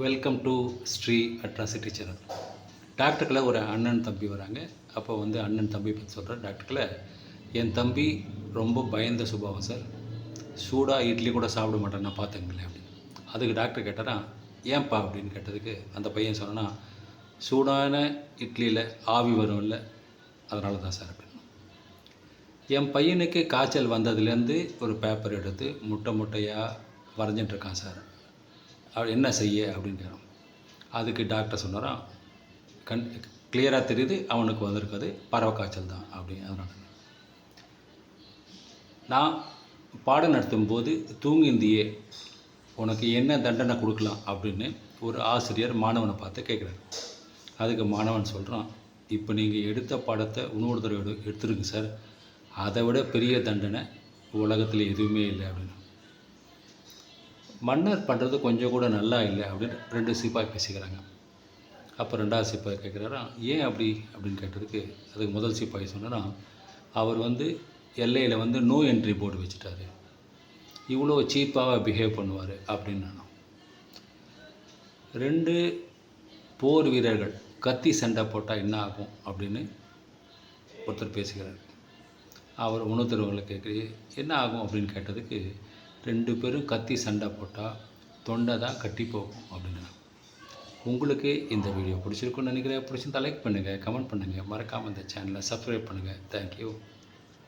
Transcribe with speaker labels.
Speaker 1: Welcome to Shri atrocity channel டாக்டருக்குள்ள ஒரு அண்ணன் தம்பி வராங்க. அப்போ வந்து அண்ணன் தம்பி பற்றி சொல்கிறேன் டாக்டருக்குள்ள என் தம்பி ரொம்ப பயந்த சுபாவம் சார். சூடாக இட்லி கூட சாப்பிட மாட்டேன் நான் பார்த்துங்களேன் அப்படின்னு. அதுக்கு டாக்டர் கேட்டாரா ஏன்பா? அப்படின்னு கேட்டதுக்கு அந்த பையன் சொன்னா சூடான இட்லியில் ஆவி வரும் இல்லை அதனால தான் சார் அப்படின்னு. என் பையனுக்கு காய்ச்சல் வந்ததுலேருந்து ஒரு பேப்பர் எடுத்து முட்டை முட்டையாக வரைஞ்சிட்டு இருக்கான் சார். அவர் என்ன செய்ய அப்படின்னு அதுக்கு டாக்டர் சொன்னாராம் கண் கிளியராக தெரியுது அவனுக்கு வந்திருக்கிறது பறவை காய்ச்சல் தான் அப்படின்னு அதனால். நான் பாடம் நடத்தும்போது தூங்கிந்தியே உனக்கு என்ன தண்டனை கொடுக்கலாம்? அப்படின்னு ஒரு ஆசிரியர் மாணவனை பார்த்து கேட்குறாரு. அதுக்கு மாணவன் சொல்கிறான் இப்போ நீங்கள் எடுத்த பாடத்தை இன்னொரு தடவை எடுத்துருங்க சார். அதை விட பெரிய தண்டனை உலகத்தில் எதுவுமே இல்லை அப்படின்னு. மன்னர் பண்ணுறது கொஞ்சம் கூட நல்லா இல்லை அப்படின்னு ரெண்டு சிப்பாய் பேசிக்கிறாங்க. அப்போ ரெண்டாவது சிப்பாய் கேட்குறாரா ஏன் அப்படி? அப்படின்னு கேட்டதுக்கு அதுக்கு முதல் சிப்பாய் சொன்னாரா அவர் வந்து எல்லையில் வந்து நோ என்ட்ரி போர்டு வச்சுட்டாரு. இவ்வளோ சீப்பாக பிஹேவ் பண்ணுவார் அப்படின்னு நான் ரெண்டு போர் வீரர்கள் கத்தி சண்டை போட்டால் என்ன ஆகும் அப்படின்னு ஒருத்தர் பேசுகிறார் அவர் உணர்த்துறவங்களை கேட்குறது என்ன ஆகும்? அப்படின்னு கேட்டதுக்கு ரெண்டு பேரும் கத்தி சண்டை போட்டால் தொண்டை தான் கட்டி போகும் அப்படின்னு. உங்களுக்கு இந்த வீடியோ பிடிச்சிருக்குன்னு நினைக்கிறேன். பிடிச்சிருந்தா லைக் பண்ணுங்கள் கமெண்ட் பண்ணுங்கள் மறக்காமல் இந்த சேனலை சப்ஸ்கிரைப் பண்ணுங்கள் தேங்க்யூ